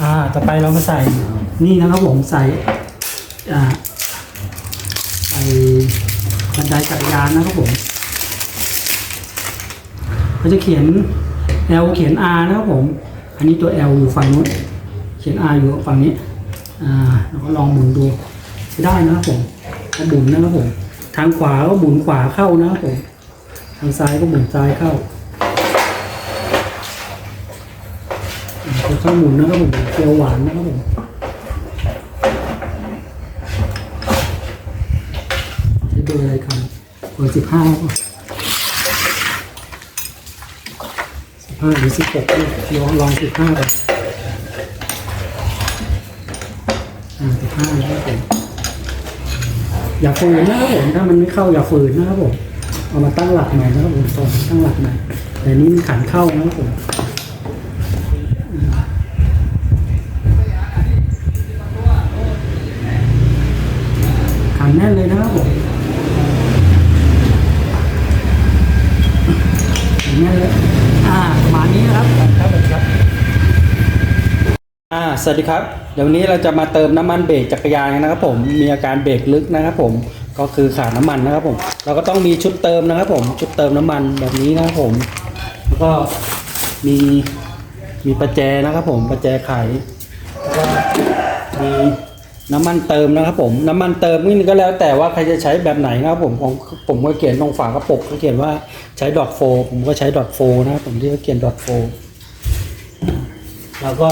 อ่า ต่อไปเรามาใส่นี่นะครับผมใส่ อ่า ใส่บันไดจักรยานนะครับผมเขาจะเขียน L เขียน R นะครับผม อันนี้ตัว L อยู่ฝั่งนู้น เขียน R อยู่ฝั่งนี้ อ่าเราก็ลองหมุนดูจะได้นะครับผมก็หมุนนะครับผม ทางขวาก็หมุนขวาเข้านะครับผม ทางซ้ายก็หมุนซ้ายเข้า อ่าค่อยๆหมุนนะครับผมเกลียวหวานนะครับผมใช้เบอร์อะไรครับเบอร์สิบห้าสิบห้าหรือสิบหกลองลองสิบห้าไปอ่าสิบห้านะครับผมอย่าฝืนนะครับผมถ้ามันไม่เข้าอย่าฝืนนะครับผมเอามาตั้งหลักใหม่นะครับผมตอนตั้งหลักใหม่แต่นี้มันขันเข้านะครับผม ขันแน่นเลยนะครับผมอย่างนี้เลยอ่าประมาณนี้นะครับครับครับอ่าสวัสดีครับ เดี๋ยววนนี้เราจะมาเติมน้ำมันเบรกจักรยานนะครับ ผมมีอาการเบรกลึกนะครับ ผมก็คือขาดน้ำมันนะครับ ผม เราก็ต้องมีชุดเติมนะครับ ผมชุดเติมน้ำมันแบบนี้นะครับผม แล้วก็มีมีประแจนะครับ ผมประแจไขแล้วก็มี น้ำมันเติมนะครับผมน้ำมันเติมนี่ก็แล้วแต่ว่าใครจะใช้แบบไหนนะครับผมของผมก็เขียนตรงฝากระปุกก็เขียนว่าใช้ดอทโฟผมก็ใช้ดอทโฟนะครับผมที่เขาเขียนดอทโฟเราก็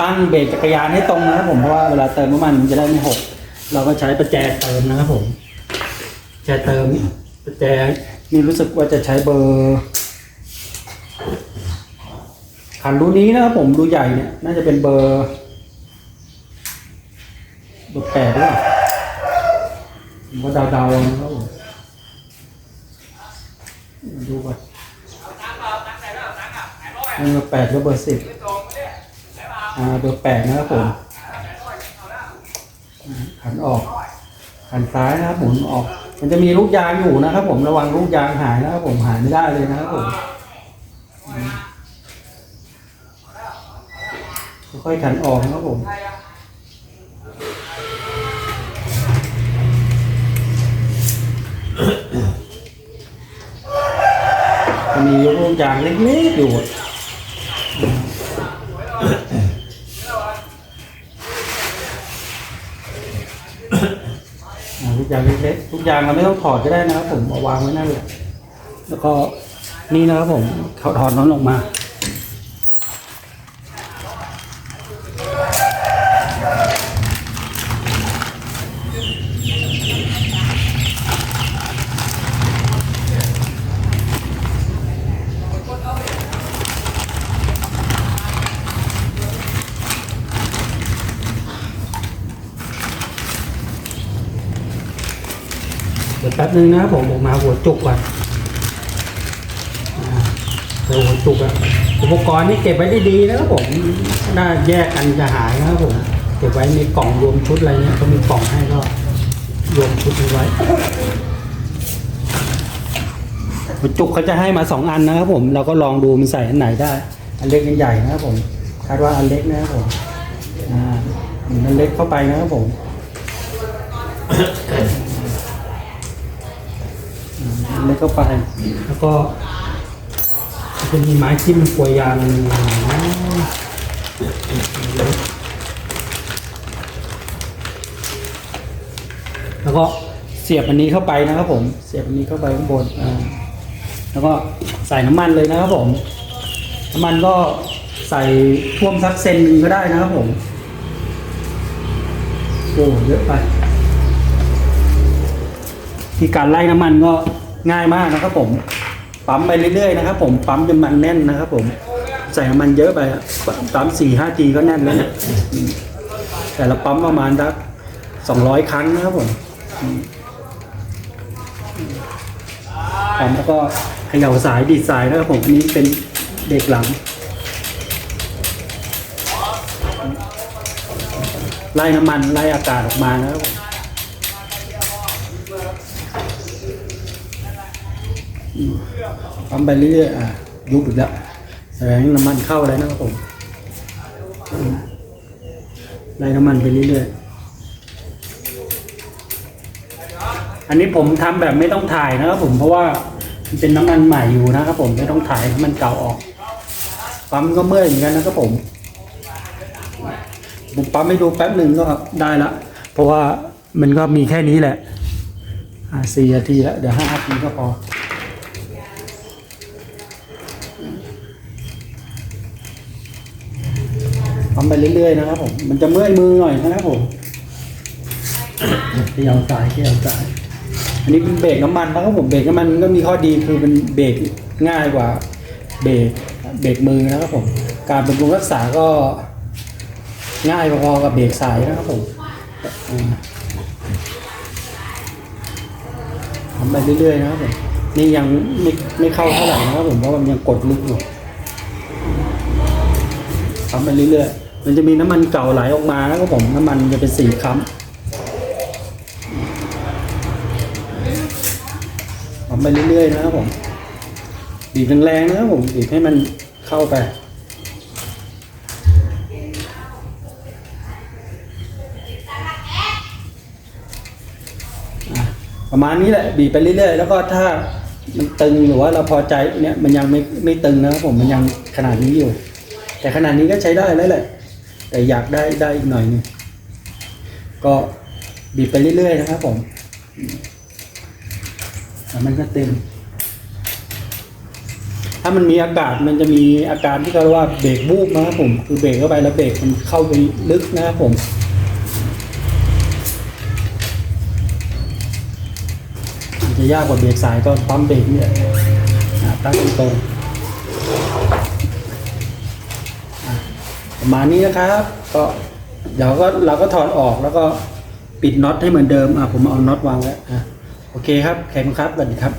ตั้งเบรกจักรยานให้ตรงนะครับผมเพราะว่าเวลาเติมน้ำมันมันจะได้ไม่หกเราก็ใช้ประแจเติมนะครับผมแจเติมประแจนี่รู้สึกว่าจะใช้เบอร์ขันรูนี้นะครับผมรูใหญ่เนี่ยน่าจะเป็นเบอร์ บอร์แปดด้วยผมก็เดาๆนะครับผมดูก่อนนี่เบอร์แปดแล้วเบอร์สิบอ่าเบอร์แปดนะครับผมขันออกขันซ้ายนะครับหมุนออก มันจะมีลูกยางอยู่นะครับ ผมระวังลูกยางหายนะครับผมหายไม่ได้เลยนะครับผมอืมค่อยๆขันออกนะครับผม มีลูกยางเล็กๆอยู่อะอ่าลูกยางเล็กๆทุกอย่างเราไม่ต้องถอดก็ได้นะครับผมเอาวางไว้นั่นแหละแล้วก็นี่นะครับผมเขาถอดน้อนลงมา ป๊บนึงนะครับผมผมมาหัวจุกก่อนเดี๋ยวหัวจุกอะอุปกรณ์นี่เก็บไว้ด้ดีนะครับผมถ้าแยกกันจะหายนะครับผมเก็บไว้ในกล่องรวมชุดอะไรเงี้ยเขามีกล่องให้ก็รวมชุดไว้หัวจุกเขาจะให้มาสองอันนะครับผมเราก็ลองดูมันใส่อันไหนได้ อันเล็กอันใหญ่นะครับผมคาดว่าอันเล็กนะครับผมอ่าอันเล็กเข้าไปนะครับผม แล้วก็ไป แล้วก็จะมีไม้ที่มันกลัวยยางแล้วก็เสียบอันนี้เข้าไปนะครับผม เสียบอันนี้เข้าไปข้างบนอ่าแล้วก็ใส่น้ำมันเลยนะครับผม น้ำมันก็ใส่ท่วมสักเซนหนึ่งก็ได้นะครับผมโอ้เยอะไปที่การไล่น้ำมันก็ ง่ายมากนะครับผม ปั๊มไปเรื่อยๆนะครับผม ปั๊มจนมันแน่นนะครับผม ใส่น้ำมันเยอะไปปั๊มสี่ห้าทีก็แน่นแล้วนี่ยอืมแต่ละปั๊มประมาณสักสองร้อยครั้งนะครับผมอืมปั๊มแล้วก็เขย่าสายดีดสายนะครับผมอันนี้เป็นเด็กหลัง ไล่น้ำมันไล่อากาศออกมานะครับผม ปั๊มไปเรื่อยๆอะยุบอีกแล้วแสดงน้ำมันเข้าแล้วนะครับผมไล่น้ำมันไปเรื่อยๆอันนี้ผมทำแบบไม่ต้องถ่ายนะครับผมเพราะว่ามันเป็นน้ำมันใหม่อยู่นะครับผมไม่ต้องถ่ายมันเก่าออกปั๊มก็เมื่อยเหมือนกันนะครับผมผมปั๊มให้ดูแป๊บหนึ่งก็ได้ละ เพราะว่ามันก็มีแค่นี้แหละสี่นาทีแล้วเดี๋ยวห้านาทีก็พอ ทำไปเรื่อยๆนะครับผม มันจะเมื่อยมือหน่อยนะครับผมเขย่าสายเขย่าสาย อันนี้เป็นเบรกน้ำมันนะครับผม เบรกน้ำมันก็มีข้อดีคือเป็นเบรกง่ายกว่า เบรกเบรกมือนะครับผม การบำรุงรักษาก็ง่ายพอๆกับเบรกสายนะครับผมอ่าทำไปเรื่อยๆนะครับผม นี่ยังไม่ไม่เข้าเท่าไหร่นะครับผมเพราะมันยังกดลึกอยู่ทำไปเรื่อยๆ มันจะมีน้ำมันเก่าไหลออกมาแล้วผมน้ำมันจะเป็นสีค้ำทำไปเรื่อยๆนะครับผมบีบแรงๆนะครับผมบีบให้มันเข้าไปประมาณนี้แหละบีบไปเรื่อยๆ แล้วก็ถ้ามันตึงหรือว่าเราพอใจเนี่ยมันยังไม่ไม่ตึงนะครับผมมันยังขนาดนี้อยู่ แต่ขนาดนี้ก็ใช้ได้แล้วแหละ แต่อยากได้ได้อีกหน่อยนึงก็บีบไปเรื่อยๆนะครับผมแล้วมันก็เต็ม ถ้ามันมีอากาศมันจะมีอาการที่เขาเรียกว่าเบรกบูบนะครับผม คือเบรกเข้าไปแล้วเบรกมันเข้าไปลึกนะครับผมมันจะยากกว่าเบรกสายตอนปั๊มเบรกเนี่ยอะตั้งตรงๆอะ ประมาณนี้นะครับ ก็เดี๋ยวก็เราก็ถอดออกแล้วก็ปิดน็อตให้เหมือนเดิมอะผมเอาน็อตวางไว้อะโอเคครับแข็งครับสวัสดีครับ